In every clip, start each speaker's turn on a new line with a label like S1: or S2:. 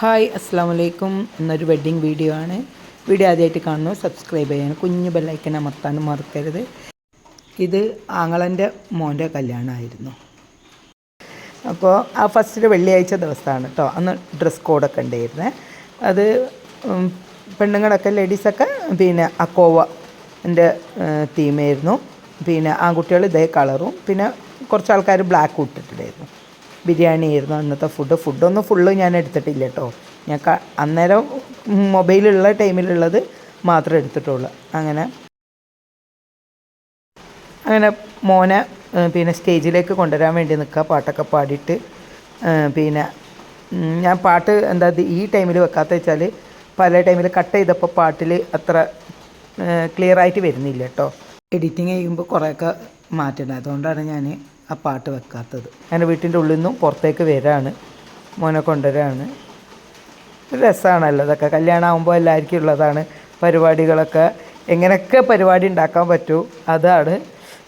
S1: Hi അസ്സാം വലൈക്കും എന്നൊരു വെഡ്ഡിങ് വീഡിയോ ആണ്. വീഡിയോ ആദ്യമായിട്ട് കാണുന്നു സബ്സ്ക്രൈബ് ചെയ്യാൻ കുഞ്ഞു ബെല്ലൈക്കൻ അമർത്താനും മറക്കരുത്. ഇത് ആങ്ങളന്റെ മോന്റെ കല്യാണമായിരുന്നു. അപ്പോൾ ആ ഫസ്റ്റ് വെള്ളിയാഴ്ച ദിവസമാണ് കേട്ടോ അന്ന് ഡ്രസ് കോഡൊക്കെ ഉണ്ടായിരുന്നേ. അത് പെണ്ണുങ്ങളൊക്കെ ലേഡീസൊക്കെ പിന്നെ അക്കോവ എന്റെ തീമായിരുന്നു പിന്നെ ആൺകുട്ടികൾ ഇതേ കളറും പിന്നെ കുറച്ച് ആൾക്കാർ ബ്ലാക്ക് ഇട്ടിട്ടുണ്ടായിരുന്നു. ബിരിയാണി ആയിരുന്നു അന്നത്തെ ഫുഡ് ഫുഡൊന്നും ഫുള്ള് ഞാൻ എടുത്തിട്ടില്ല കേട്ടോ ഞാൻ അന്നേരം മൊബൈലുള്ള ടൈമിലുള്ളത് മാത്രമേ എടുത്തിട്ടുള്ളൂ. അങ്ങനെ അങ്ങനെ മോനെ പിന്നെ സ്റ്റേജിലേക്ക് കൊണ്ടുവരാൻ വേണ്ടി നിൽക്കുക പാട്ടൊക്കെ പാടിയിട്ട് പിന്നെ ഞാൻ പാട്ട് എന്താ ഈ ടൈമിൽ വെക്കാത്ത വെച്ചാൽ പല ടൈമിൽ കട്ട് ചെയ്തപ്പോൾ പാട്ടിൽ അത്ര ക്ലിയർ ആയിട്ട് വരുന്നില്ല കേട്ടോ എഡിറ്റിങ് ചെയ്യുമ്പോൾ കുറേയൊക്കെ മാറ്റണം അതുകൊണ്ടാണ് ഞാൻ ആ പാട്ട് വെക്കാത്തത്. അങ്ങനെ വീട്ടിന്റെ ഉള്ളിൽ നിന്നും പുറത്തേക്ക് വരാണ്. മോനെ കൊണ്ടുവരാണ്. ഒരു രസമാണല്ലോ അതൊക്കെ കല്യാണം ആകുമ്പോൾ എല്ലാവർക്കും ഉള്ളതാണ്. പരിപാടികളൊക്കെ എങ്ങനെയൊക്കെ പരിപാടി ഉണ്ടാക്കാൻ പറ്റൂ അതാണ്.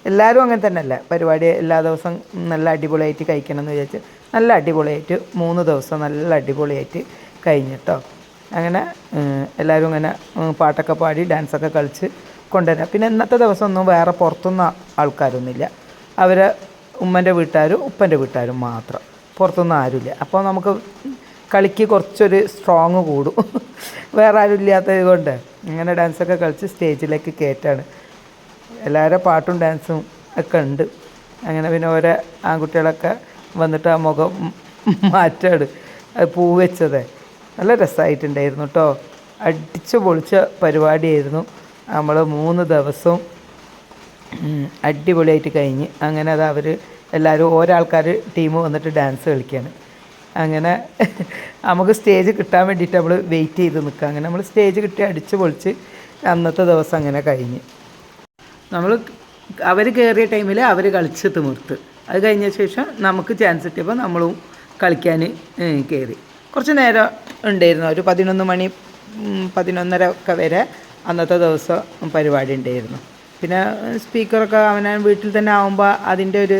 S1: എല്ലാവരും അങ്ങനെ തന്നെയല്ല? പരിപാടി എല്ലാ ദിവസവും നല്ല അടിപൊളിയായിട്ട് കഴിക്കണം എന്ന് വിചാരിച്ച് നല്ല അടിപൊളിയായിട്ട് മൂന്ന് ദിവസം നല്ല അടിപൊളിയായിട്ട് കഴിഞ്ഞിട്ടോ. അങ്ങനെ എല്ലാവരും ഇങ്ങനെ പാട്ടൊക്കെ പാടി ഡാൻസൊക്കെ കളിച്ച് കൊണ്ടുവരാം. പിന്നെ ഇന്നത്തെ ദിവസം ഒന്നും വേറെ പുറത്തുനിന്ന് ആൾക്കാരൊന്നുമില്ല. അവരെ ഉമ്മന്റെ വീട്ടുകാരും ഉപ്പന്റെ വീട്ടുകാരും മാത്രം. പുറത്തൊന്നും ആരുമില്ല. അപ്പോൾ നമുക്ക് കളിക്ക് കുറച്ചൊരു സ്ട്രോങ് കൂടും. വേറെ ആരും ഇല്ലാത്തത് കൊണ്ട് അങ്ങനെ ഡാൻസൊക്കെ കളിച്ച് സ്റ്റേജിലേക്ക് കയറ്റാണ്. എല്ലാവരും പാട്ടും ഡാൻസും ഒക്കെ ഉണ്ട്. അങ്ങനെ പിന്നെ ഓരോ ആൺകുട്ടികളൊക്കെ വന്നിട്ട് ആ മുഖം മാറ്റാണ്. അത് പൂ വെച്ചത്. നല്ല രസമായിട്ടുണ്ടായിരുന്നു കേട്ടോ അടിച്ചു പൊളിച്ച പരിപാടിയായിരുന്നു. നമ്മൾ മൂന്ന് ദിവസവും അടിപൊളിയായിട്ട് കഴിഞ്ഞ്. അങ്ങനെ അത് അവർ എല്ലാവരും ഓരോ ആൾക്കാർ ടീം വന്നിട്ട് ഡാൻസ് കളിക്കുകയാണ് അങ്ങനെ നമുക്ക് സ്റ്റേജ് കിട്ടാൻ വേണ്ടിയിട്ട് നമ്മൾ വെയിറ്റ് ചെയ്ത് നിൽക്കുക അങ്ങനെ നമ്മൾ സ്റ്റേജ് കിട്ടി അടിച്ച് പൊളിച്ച് അന്നത്തെ ദിവസം അങ്ങനെ കഴിഞ്ഞ്. നമ്മൾ അവർ കയറിയ ടൈമിൽ അവർ കളിച്ച് തിമിർത്ത് അത് കഴിഞ്ഞ ശേഷം നമുക്ക് ചാൻസ് കിട്ടിയപ്പോൾ നമ്മളും കളിക്കാൻ കയറി കുറച്ച് നേരം ഉണ്ടായിരുന്നു. ഒരു പതിനൊന്ന് മണി പതിനൊന്നര ഒക്കെ വരെ അന്നത്തെ ദിവസം പരിപാടി ഉണ്ടായിരുന്നു. പിന്നെ സ്പീക്കറൊക്കെ അവനാൻ വീട്ടിൽ തന്നെ ആകുമ്പോൾ അതിന്റെ ഒരു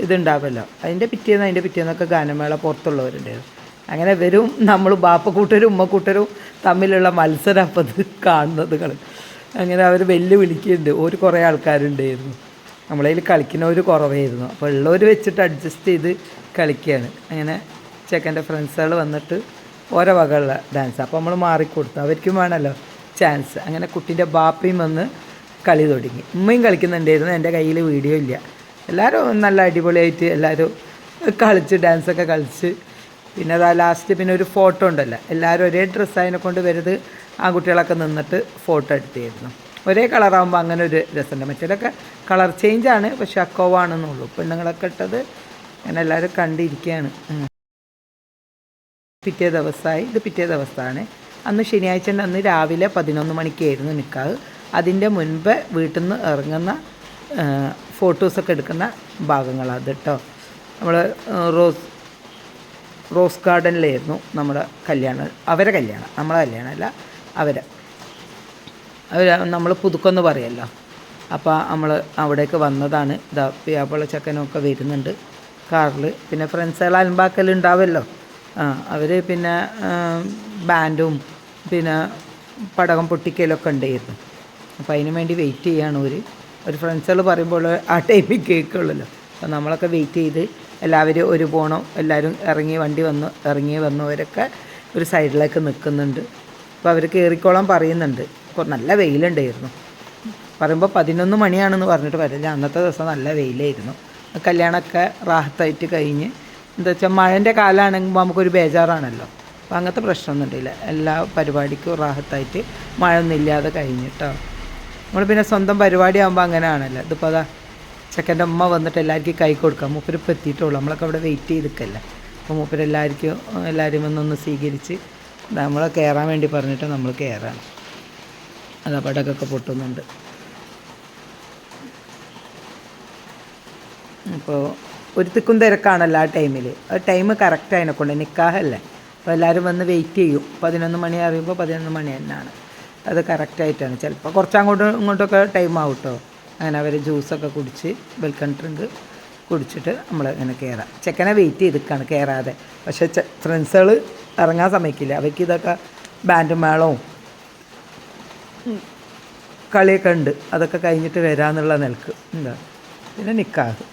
S1: ഇതുണ്ടാവുമല്ലോ അതിന്റെ പിറ്റേന്ന് അതിന്റെ പിറ്റേന്നൊക്കെ ഗാനമേള പുറത്തുള്ളവരുണ്ടായിരുന്നു അങ്ങനെ വരും നമ്മൾ ബാപ്പക്കൂട്ടരും ഉമ്മക്കൂട്ടരും തമ്മിലുള്ള മത്സരം അപ്പം കാണുന്നത് കളി. അങ്ങനെ അവർ വെല്ലുവിളിക്കുന്നുണ്ട്. ഒരു കുറേ ആൾക്കാരുണ്ടായിരുന്നു. നമ്മളതിൽ കളിക്കുന്നവർ കുറവായിരുന്നു. അപ്പോൾ ഉള്ളവർ വെച്ചിട്ട് അഡ്ജസ്റ്റ് ചെയ്ത് കളിക്കുകയാണ് അങ്ങനെ ചെക്കന്റെ ഫ്രണ്ട്സുകൾ വന്നിട്ട് ഓരോ വകയുള്ള ഡാൻസ് അപ്പോൾ നമ്മൾ മാറിക്കൊടുത്തു. അവർക്കും വേണമല്ലോ ചാൻസ് അങ്ങനെ കുട്ടീന്റെ ബാപ്പയും വന്ന് കളി തുടങ്ങി. ഉമ്മയും കളിക്കുന്നുണ്ടായിരുന്നു. എന്റെ കയ്യിൽ വീഡിയോ ഇല്ല. എല്ലാവരും നല്ല അടിപൊളിയായിട്ട് എല്ലാവരും കളിച്ച് ഡാൻസൊക്കെ കളിച്ച്. പിന്നെ അതാ ലാസ്റ്റ് പിന്നെ ഒരു ഫോട്ടോ ഉണ്ടല്ലോ. എല്ലാവരും ഒരേ ഡ്രസ്സ് അതിനെ കൊണ്ട് വരുന്നത് ആ കുട്ടികളൊക്കെ നിന്നിട്ട് ഫോട്ടോ എടുത്തിരുന്നു. ഒരേ കളറാകുമ്പോൾ അങ്ങനെ ഒരു രസമുണ്ട്. മറ്റേതൊക്കെ കളർ ചേഞ്ചാണ് പക്ഷെ അക്കോവാണെന്നുള്ളൂ. പെണ്ണുങ്ങളൊക്കെ ഇട്ടത് അങ്ങനെ എല്ലാവരും കണ്ടിരിക്കുകയാണ്. പിറ്റേ ദിവസമായി ഇത് പിറ്റേ ദിവസമാണ്. അന്ന് ശനിയാഴ്ച അന്ന് രാവിലെ പതിനൊന്ന് മണിക്കായിരുന്നു നിൽക്കാവ് അതിന്റെ മുൻപ് വീട്ടിൽ നിന്ന് ഇറങ്ങുന്ന ഫോട്ടോസൊക്കെ എടുക്കുന്ന ഭാഗങ്ങളാണ് കേട്ടോ നമ്മൾ റോസ് റോസ് ഗാർഡനിലായിരുന്നു നമ്മുടെ കല്യാണം. അവരെ കല്യാണം നമ്മളെ കല്യാണമല്ല അവരെ. അവർ നമ്മൾ പുതുക്കെന്ന് പറയല്ലോ. അപ്പോൾ നമ്മൾ അവിടേക്ക് വന്നതാണ്. ഇതാ പിയാപ്പള ചക്കനൊക്കെ വരുന്നുണ്ട്. കാറിൽ പിന്നെ ഫ്രണ്ട്സുകൾ അലമ്പാക്കലുണ്ടാവുമല്ലോ ആ അവർ പിന്നെ ബാൻഡും പിന്നെ പടകം പൊട്ടിക്കലൊക്കെ ഉണ്ടായിരുന്നു. അപ്പോൾ അതിന് വേണ്ടി വെയിറ്റ് ചെയ്യാണ് ഒരു ഒരു ഫ്രണ്ട്സുകൾ പറയുമ്പോൾ ആ ടൈമിൽ കേൾക്കുള്ളല്ലോ. അപ്പോൾ നമ്മളൊക്കെ വെയിറ്റ് ചെയ്ത് എല്ലാവരും ഒരു പോണം? എല്ലാവരും ഇറങ്ങി വണ്ടി വന്നു ഇറങ്ങി വന്നവരൊക്കെ ഒരു സൈഡിലേക്ക് നിൽക്കുന്നുണ്ട്. അപ്പോൾ അവർ കയറിക്കോളാൻ പറയുന്നുണ്ട്. അപ്പോൾ നല്ല വെയിലുണ്ടായിരുന്നു. പറയുമ്പോൾ പതിനൊന്ന് മണിയാണെന്ന് പറഞ്ഞിട്ട് വരില്ല. അന്നത്തെ ദിവസം നല്ല വെയിലായിരുന്നു. കല്യാണമൊക്കെ റാഹത്തായിട്ട് കഴിഞ്ഞ് എന്താ വെച്ചാൽ മഴന്റെ കാലമാണെങ്കിൽ നമുക്കൊരു ബേജാറാണല്ലോ. അപ്പോൾ അങ്ങനത്തെ പ്രശ്നമൊന്നും ഉണ്ടല്ല എല്ലാ പരിപാടിക്കും റാഹത്തായിട്ട് മഴ ഒന്നും ഇല്ലാതെ കഴിഞ്ഞിട്ടോ നമ്മൾ പിന്നെ സ്വന്തം പരിപാടി ആകുമ്പോൾ അങ്ങനെയാണല്ലോ. ഇതിപ്പോൾ അതാ ചെക്കന്റെ അമ്മ വന്നിട്ട് എല്ലാവർക്കും കൈ കൊടുക്കാം. മൂപ്പര് ഇപ്പോൾ എത്തിയിട്ടുള്ളൂ. നമ്മളൊക്കെ അവിടെ വെയിറ്റ് ചെയ്ത് നിൽക്കല്ലേ അപ്പോൾ മൂപ്പരെല്ലാവർക്കും എല്ലാവരും വന്നൊന്ന് സ്വീകരിച്ച് നമ്മളെ കയറാൻ വേണ്ടി പറഞ്ഞിട്ട് നമ്മൾ കയറാണ് അത് പടക്കൊക്കെ പൊട്ടുന്നുണ്ട്. അപ്പോൾ ഒരു തിക്കും തിരക്കാണല്ലോ ആ ടൈമിൽ ആ ടൈം കറക്റ്റ് അതിനെക്കൊണ്ട് നിൽക്കാഹല്ലേ അപ്പോൾ എല്ലാവരും വന്ന് വെയിറ്റ് ചെയ്യും. പതിനൊന്ന് മണി അറിയുമ്പോൾ പതിനൊന്ന് മണി തന്നെയാണ് അത് കറക്റ്റായിട്ടാണ് ചിലപ്പോൾ കുറച്ച് അങ്ങോട്ടും ഇങ്ങോട്ടൊക്കെ ടൈം ആവും കേട്ടോ അങ്ങനെ അവർ ജ്യൂസൊക്കെ കുടിച്ച് വെൽക്കം ഡ്രിങ്ക് കുടിച്ചിട്ട് നമ്മൾ ഇങ്ങനെ കയറാം ചെക്കനെ വെയിറ്റ് ചെയ്തിക്കാണ് കയറാതെ പക്ഷേ ഫ്രണ്ട്സുകൾ ഇറങ്ങാൻ സമ്മതിക്കില്ല. അവർക്ക് ഇതൊക്കെ ബാൻഡും മേളവും കളിയൊക്കെ ഉണ്ട്. അതൊക്കെ കഴിഞ്ഞിട്ട് വരാമെന്നുള്ള നിലയ്ക്ക്. എന്താ? പിന്നെ നിക്കാഹ്.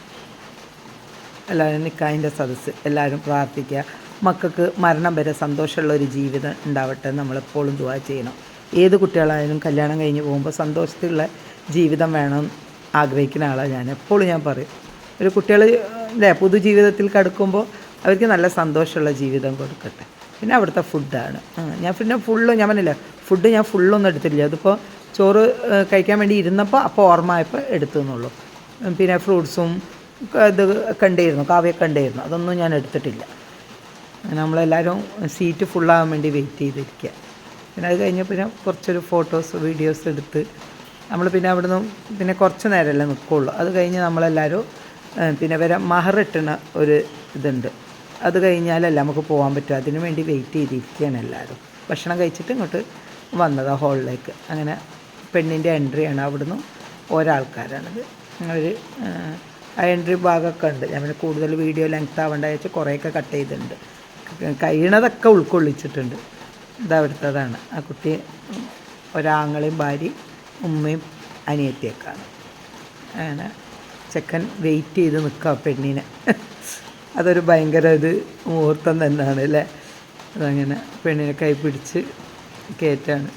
S1: എല്ലാവരും നിക്കാഹിന്റെ സദസ്സ്. എല്ലാവരും പ്രാർത്ഥിക്കുക. മക്കൾക്ക് മരണം വരെ സന്തോഷമുള്ള ഒരു ജീവിതം ഉണ്ടാവട്ടെ. നമ്മളെപ്പോഴും ദുവാ ചെയ്യണം. ഏത് കുട്ടികളായാലും കല്യാണം കഴിഞ്ഞ് പോകുമ്പോൾ സന്തോഷത്തിലുള്ള ജീവിതം വേണം ആഗ്രഹിക്കുന്ന ആളാണ് ഞാൻ. എപ്പോഴും ഞാൻ പറയും. ഒരു കുട്ടികൾ അല്ലേ പൊതുജീവിതത്തിൽ കടക്കുമ്പോൾ അവർക്ക് നല്ല സന്തോഷമുള്ള ജീവിതം കൊടുക്കട്ടെ. പിന്നെ അവിടുത്തെ ഫുഡാണ്. ഞാൻ പിന്നെ ഫുള്ള് ഞാൻ പറഞ്ഞില്ല ഫുഡ് ഞാൻ ഫുള്ളൊന്നും എടുത്തില്ല അതിപ്പോൾ ചോറ് കഴിക്കാൻ വേണ്ടി ഇരുന്നപ്പോൾ അപ്പോൾ ഓർമ്മ ആയപ്പോൾ എടുത്തു എന്നുള്ളൂ. പിന്നെ ഫ്രൂട്ട്സും ഇത് കണ്ടിരുന്നു കാവ്യ കണ്ടിരുന്നു അതൊന്നും ഞാൻ എടുത്തിട്ടില്ല. നമ്മളെല്ലാവരും സീറ്റ് ഫുള്ളാകാൻ വേണ്ടി വെയിറ്റ് ചെയ്തിരിക്കുക പിന്നെ അത് കഴിഞ്ഞ് പിന്നെ കുറച്ചൊരു ഫോട്ടോസ് വീഡിയോസ് എടുത്ത് നമ്മൾ പിന്നെ അവിടുന്ന് പിന്നെ കുറച്ച് നേരമല്ലേ നിൽക്കുള്ളൂ അത് കഴിഞ്ഞ് നമ്മളെല്ലാവരും പിന്നെ വരെ മഹറിട്ടണ ഒരു ഇതുണ്ട് അത് കഴിഞ്ഞാലല്ല നമുക്ക് പോകാൻ പറ്റും അതിനു വേണ്ടി വെയിറ്റ് ചെയ്തിരിക്കുകയാണ് എല്ലാവരും ഭക്ഷണം കഴിച്ചിട്ട് ഇങ്ങോട്ട് വന്നതാണ് ഹോളിലേക്ക് അങ്ങനെ പെണ്ണിന്റെ എൻട്രിയാണ് അവിടുന്ന് ഒരാൾക്കാരാണിത് ഒരു ആ എൻട്രി ഭാഗമൊക്കെ ഉണ്ട് ഞാൻ കൂടുതൽ വീഡിയോ ലെങ്ത് ആവേണ്ട വെച്ച് കുറേയൊക്കെ കട്ട് ചെയ്തിട്ടുണ്ട് കഴിയണതൊക്കെ ഉൾക്കൊള്ളിച്ചിട്ടുണ്ട് ഇതവിടുത്തതാണ് ആ കുട്ടി ഒരാങ്ങളെയും ഭാര്യ ഉമ്മയും അനിയത്തിയൊക്കെയാണ്. അങ്ങനെ ചെക്കൻ വെയിറ്റ് ചെയ്ത് നിൽക്കുക പെണ്ണിനെ. അതൊരു ഭയങ്കര ഒരു മുഹൂർത്തം തന്നെയാണ് അല്ലേ? അതങ്ങനെ പെണ്ണിനെ കൈ പിടിച്ച് കയറ്റാണ്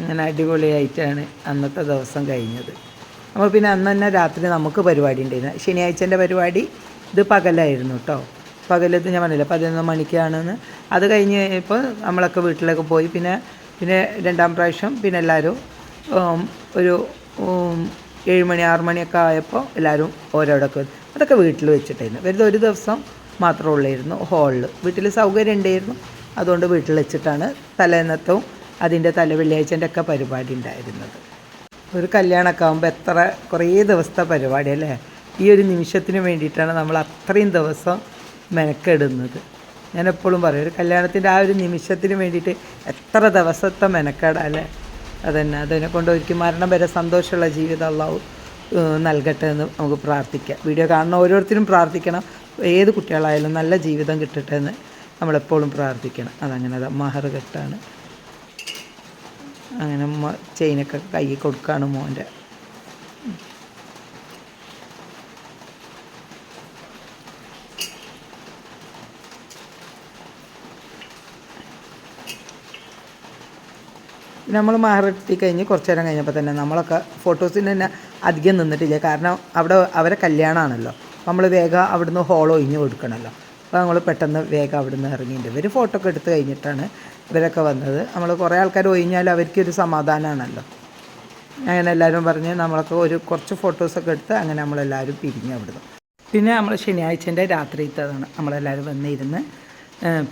S1: അങ്ങനെ അടിപൊളിയായിട്ടാണ് അന്നത്തെ ദിവസം കഴിഞ്ഞത്. അപ്പോൾ പിന്നെ അന്ന് തന്നെ രാത്രി നമുക്ക് പരിപാടി ഉണ്ടായിരുന്നു. ശനിയാഴ്ചന്റെ പരിപാടി ഇത് പകലായിരുന്നു കേട്ടോ പകലത്ത് ഞാൻ പറഞ്ഞില്ല പതിനൊന്ന് മണിക്കാണെന്ന്. അത് കഴിഞ്ഞ് ഇപ്പോൾ നമ്മളൊക്കെ വീട്ടിലൊക്കെ പോയി പിന്നെ പിന്നെ രണ്ടാം പ്രാവശ്യം പിന്നെ എല്ലാവരും ഒരു ഏഴുമണി ആറുമണിയൊക്കെ മണി ആറ് മണിയൊക്കെ ആയപ്പോൾ എല്ലാവരും ഓരോടൊക്കെ അതൊക്കെ വീട്ടിൽ വെച്ചിട്ടായിരുന്നു. വെറുതെ ഒരു ദിവസം മാത്രമേ ഉള്ളായിരുന്നു ഹോളിൽ. വീട്ടിൽ സൗകര്യം ഉണ്ടായിരുന്നു. അതുകൊണ്ട് വീട്ടിൽ വെച്ചിട്ടാണ് തലേന്നത്തും അതിന്റെ തല വെള്ളിയാഴ്ചന്റെ ഒക്കെ പരിപാടി ഉണ്ടായിരുന്നത്. ഒരു കല്യാണമൊക്കെ ആകുമ്പോൾ എത്ര കുറേ ദിവസത്തെ പരിപാടി അല്ലേ? ഈ ഒരു നിമിഷത്തിന് വേണ്ടിയിട്ടാണ് നമ്മൾ അത്രയും ദിവസം മെനക്കെടുന്നത്. ഞാൻ എപ്പോഴും പറയും ഒരു കല്യാണത്തിന്റെ ആ ഒരു നിമിഷത്തിന് വേണ്ടിയിട്ട് എത്ര ദിവസത്തെ മെനക്കെടാല്ലേ അതന്നെ അതിനെ കൊണ്ട് ഒരിക്കലും മരണം വരെ സന്തോഷമുള്ള ജീവിതം അള്ളാഹു നൽകട്ടെ എന്ന് നമുക്ക് പ്രാർത്ഥിക്കാം. വീഡിയോ കാണുന്ന ഓരോരുത്തരും പ്രാർത്ഥിക്കണം. ഏത് കുട്ടികളായാലും നല്ല ജീവിതം കിട്ടട്ടെ എന്ന് നമ്മളെപ്പോഴും പ്രാർത്ഥിക്കണം. അതങ്ങനെ അതാ മഹർ കെട്ടാണ് അങ്ങനെ ചെയിനൊക്കെ കൈ കൊടുക്കുകയാണ് മോന്റെ. നമ്മൾ മഹറെത്തി കഴിഞ്ഞ് കുറച്ച് നേരം കഴിഞ്ഞപ്പോൾ തന്നെ നമ്മളൊക്കെ ഫോട്ടോസിന് തന്നെ അധികം നിന്നിട്ടില്ല. കാരണം അവിടെ അവരെ കല്യാണമാണല്ലോ നമ്മൾ വേഗം അവിടുന്ന് ഹോൾ ഒഴിഞ്ഞ് കൊടുക്കണമല്ലോ അപ്പോൾ നമ്മൾ പെട്ടെന്ന് വേഗം അവിടുന്ന് ഇറങ്ങിയിട്ടുണ്ട്. ഇവർ ഫോട്ടോ ഒക്കെ എടുത്ത് കഴിഞ്ഞിട്ടാണ് ഇവരൊക്കെ വന്നത്. നമ്മൾ കുറേ ആൾക്കാർ ഒഴിഞ്ഞാൽ അവർക്കൊരു സമാധാനമാണല്ലോ അങ്ങനെ എല്ലാവരും പറഞ്ഞ് നമ്മളൊക്കെ ഒരു കുറച്ച് ഫോട്ടോസൊക്കെ എടുത്ത് അങ്ങനെ നമ്മളെല്ലാവരും പിരിഞ്ഞു അവിടുന്ന്. പിന്നെ നമ്മൾ ശനിയാഴ്ചന്റെ രാത്രിയിലത്തതാണ് നമ്മളെല്ലാവരും വന്നിരുന്ന്.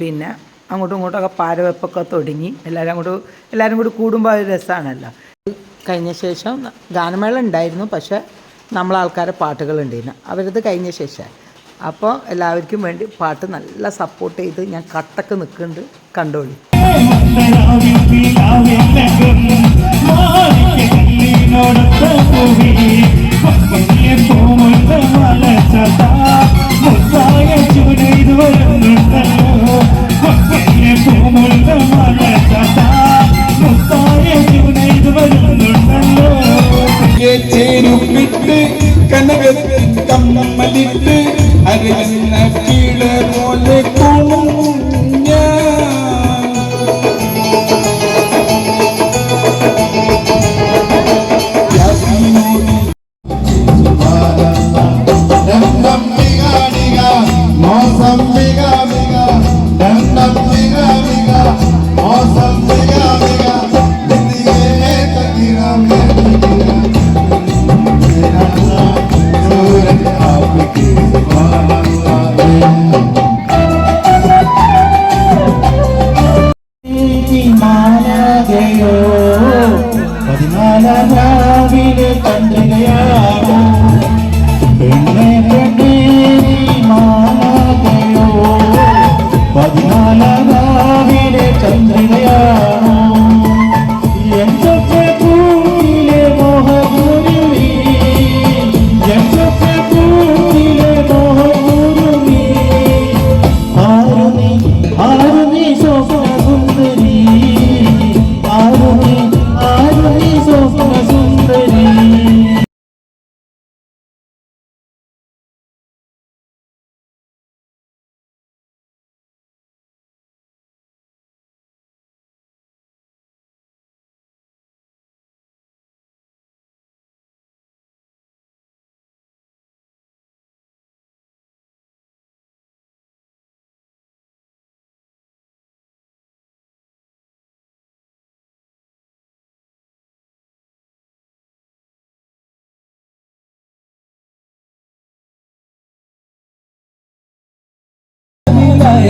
S1: പിന്നെ അങ്ങോട്ടും ഇങ്ങോട്ടൊക്കെ പാരവെപ്പൊക്കെ തുടങ്ങി. എല്ലാവരും അങ്ങോട്ട് എല്ലാവരും കൂടി കൂടുമ്പോൾ ഒരു രസമാണല്ലോ കഴിഞ്ഞ ശേഷം ഗാനമേള ഉണ്ടായിരുന്നു പക്ഷേ നമ്മളാൾക്കാരെ പാട്ടുകളുണ്ടായിരുന്നു അവരത് കഴിഞ്ഞ ശേഷം അപ്പോൾ എല്ലാവർക്കും വേണ്ടി പാട്ട് നല്ല സപ്പോർട്ട് ചെയ്ത് ഞാൻ കട്ടക്ക് നിൽക്കുന്നുണ്ട് കണ്ടോളി.
S2: ചേരുപ്പിട്ട് കനകത്തിൽ കമ്മലിട്ട് അരയുന്ന കീഴ പോലെ കുഞ്ഞ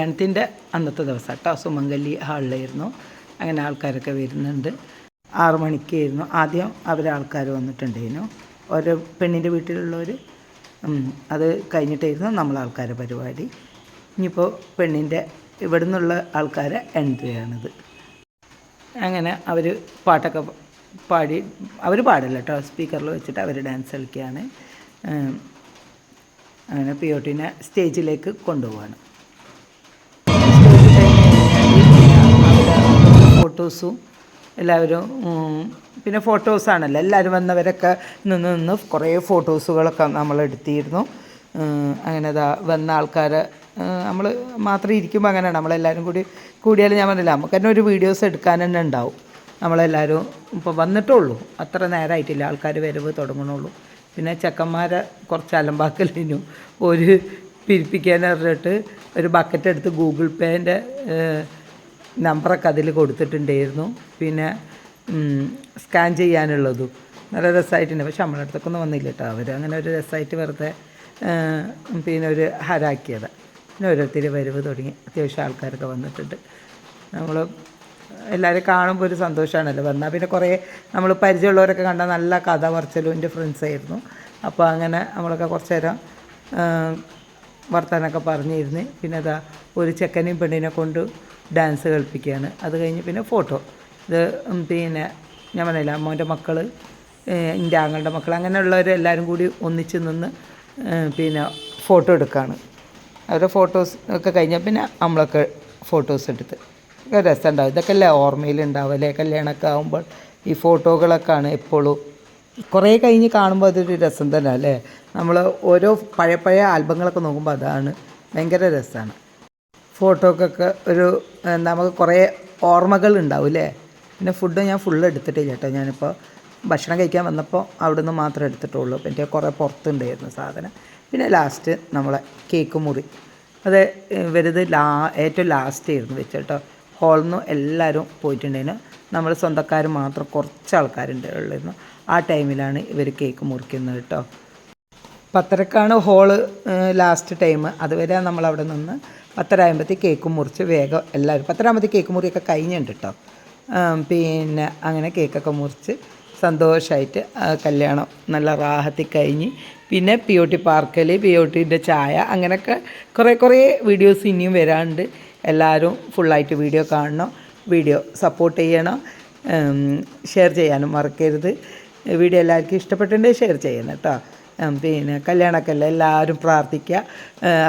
S1: കല്യാണത്തിന്റെ അന്നത്തെ ദിവസം കേട്ടോ സുമംഗലി ഹാളിലായിരുന്നു. അങ്ങനെ ആൾക്കാരൊക്കെ വരുന്നുണ്ട്. ആറു മണിക്കായിരുന്നു. ആദ്യം അവർ ആൾക്കാർ വന്നിട്ടുണ്ടായിരുന്നു. ഓരോ പെണ്ണിന്റെ വീട്ടിലുള്ളവർ അത് കഴിഞ്ഞിട്ടായിരുന്നു നമ്മൾ ആൾക്കാരെ പരിപാടി. ഇനിയിപ്പോൾ പെണ്ണിന്റെ ഇവിടെ നിന്നുള്ള ആൾക്കാരെ എൻട്രി ആണിത് അങ്ങനെ അവർ പാട്ടൊക്കെ പാടി അവർ പാടില്ല കേട്ടോ സ്പീക്കറിൽ വെച്ചിട്ട് അവർ ഡാൻസ് കളിക്കുകയാണ് അങ്ങനെ പി ഒ ടിനെ സ്റ്റേജിലേക്ക് കൊണ്ടുപോവാണ്. ഫോട്ടോസും എല്ലാവരും പിന്നെ ഫോട്ടോസാണല്ലോ എല്ലാവരും വന്നവരൊക്കെ നിന്ന് നിന്ന് കുറേ ഫോട്ടോസുകളൊക്കെ നമ്മൾ എടുത്തിരുന്നു. അങ്ങനെ ഇതാ വന്ന ആൾക്കാർ നമ്മൾ മാത്രം ഇരിക്കുമ്പോൾ അങ്ങനെയാണ്. നമ്മളെല്ലാവരും കൂടി കൂടിയാലും ഞാൻ പറഞ്ഞില്ല നമുക്ക് തന്നെ ഒരു വീഡിയോസ് എടുക്കാൻ തന്നെ ഉണ്ടാവും. നമ്മളെല്ലാവരും ഇപ്പോൾ വന്നിട്ടുള്ളൂ. അത്ര നേരമായിട്ടില്ല ആൾക്കാർ വരവ് തുടങ്ങണുള്ളൂ പിന്നെ ചെക്കന്മാരെ കുറച്ച് അലമ്പാക്കലിനു ഒരു പിരിപ്പിക്കാൻ പറഞ്ഞിട്ട് ഒരു ബക്കറ്റ് എടുത്ത് ഗൂഗിൾ പേന്റെ നമ്പറൊക്കെ അതിൽ കൊടുത്തിട്ടുണ്ടായിരുന്നു. പിന്നെ സ്കാൻ ചെയ്യാനുള്ളതും നല്ല രസമായിട്ടുണ്ട്. പക്ഷെ നമ്മളെ അടുത്തൊക്കെ ഒന്നും വന്നില്ല കേട്ടോ അവർ അങ്ങനെ ഒരു രസമായിട്ട് വെറുതെ പിന്നെ ഒരു ഹരാക്കിയത്. പിന്നെ ഓരോരുത്തർ വരവ് തുടങ്ങി. അത്യാവശ്യം ആൾക്കാരൊക്കെ വന്നിട്ടുണ്ട്. നമ്മൾ എല്ലാവരും കാണുമ്പോൾ ഒരു സന്തോഷമാണല്ലോ. വന്നാൽ പിന്നെ കുറേ നമ്മൾ പരിചയമുള്ളവരൊക്കെ കണ്ട നല്ല കഥ പറച്ചലും എന്റെ ഫ്രണ്ട്സായിരുന്നു അപ്പോൾ അങ്ങനെ നമ്മളൊക്കെ കുറച്ച് നേരം വർത്തമാനമൊക്കെ പറഞ്ഞിരുന്ന്. പിന്നെ അതാ ഒരു ചെക്കനെയും പെണ്ണിനെ കൊണ്ട് ഡാൻസ് കളിപ്പിക്കുകയാണ്. അത് കഴിഞ്ഞ് പിന്നെ ഫോട്ടോ ഇത് പിന്നെ ഞാൻ പറഞ്ഞില്ല അമ്മോന്റെ മക്കൾ എന്റെ ആങ്ങളുടെ മക്കൾ അങ്ങനെയുള്ളവർ എല്ലാവരും കൂടി ഒന്നിച്ച് നിന്ന് പിന്നെ ഫോട്ടോ എടുക്കുകയാണ്. അവരുടെ ഫോട്ടോസ് ഒക്കെ കഴിഞ്ഞാൽ പിന്നെ നമ്മളൊക്കെ ഫോട്ടോസ് എടുത്ത്. ഒക്കെ രസമുണ്ടാവും. ഇതൊക്കെ അല്ലേ ഓർമ്മയിലുണ്ടാവും അല്ലേ? കല്യാണമൊക്കെ ആകുമ്പോൾ ഈ ഫോട്ടോകളൊക്കെ ആണ് എപ്പോഴും. കുറേ കഴിഞ്ഞ് കാണുമ്പോൾ അതൊരു രസം തന്നെ അല്ലേ? നമ്മൾ ഓരോ പഴയ പഴയ ആൽബങ്ങളൊക്കെ നോക്കുമ്പോൾ അതാണ് ഭയങ്കര രസമാണ്. ഫോട്ടോക്കൊക്കെ ഒരു നമുക്ക് കുറേ ഓർമ്മകൾ ഉണ്ടാവും അല്ലേ പിന്നെ ഫുഡ് ഞാൻ ഫുള്ള് എടുത്തിട്ടില്ല കേട്ടോ ഞാനിപ്പോൾ ഭക്ഷണം കഴിക്കാൻ വന്നപ്പോൾ അവിടെ നിന്ന് മാത്രമേ എടുത്തിട്ടുള്ളൂ. പിന്നെ കുറേ പുറത്തുണ്ടായിരുന്നു സാധനം. പിന്നെ ലാസ്റ്റ് നമ്മളെ കേക്ക് മുറി. അത് ഇവരിത് ലാ ഏറ്റവും ലാസ്റ്റ് ആയിരുന്നു വെച്ച് കേട്ടോ. ഹോളിൽ നിന്ന് എല്ലാവരും പോയിട്ടുണ്ടായിരുന്നു. നമ്മൾ സ്വന്തക്കാർ മാത്രം കുറച്ച് ആൾക്കാരുണ്ട് ഉള്ളായിരുന്നു. ആ ടൈമിലാണ് ഇവർ കേക്ക് മുറിക്കുന്നത് കേട്ടോ. പത്തരക്കാണ് ഹോൾ ലാസ്റ്റ് ടൈം അതുവരെ നമ്മൾ അവിടെ നിന്ന് പത്തരാകുമ്പോഴത്തേക്ക് കേക്ക് മുറിച്ച് വേഗം എല്ലാവരും പത്തരാകുമ്പോഴത്തേക്ക് കേക്ക് മുറിയൊക്കെ കഴിഞ്ഞിട്ടുണ്ട് കേട്ടോ പിന്നെ അങ്ങനെ കേക്കൊക്കെ മുറിച്ച് സന്തോഷമായിട്ട് കല്യാണം നല്ല റാഹത്തിൽ കഴിഞ്ഞ് പിന്നെ പി ഒ ടി പാർക്കൽ പി ഒ ടിന്റെ ചായ അങ്ങനെയൊക്കെ കുറേ കുറേ വീഡിയോസ് ഇനിയും വരാണ്ട്. എല്ലാവരും ഫുള്ളായിട്ട് വീഡിയോ കാണണം വീഡിയോ സപ്പോർട്ട് ചെയ്യണം ഷെയർ ചെയ്യാനും മറക്കരുത്. വീഡിയോ എല്ലാവർക്കും ഇഷ്ടപ്പെട്ടിട്ടുണ്ടെങ്കിൽ ഷെയർ ചെയ്യണം കേട്ടോ പിന്നെ കല്യാണക്കല്ല എല്ലാവരും പ്രാർത്ഥിക്കുക.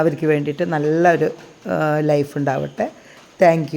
S1: അവർക്ക് വേണ്ടിയിട്ട് നല്ലൊരു ലൈഫ് ഉണ്ടാവട്ടെ. താങ്ക്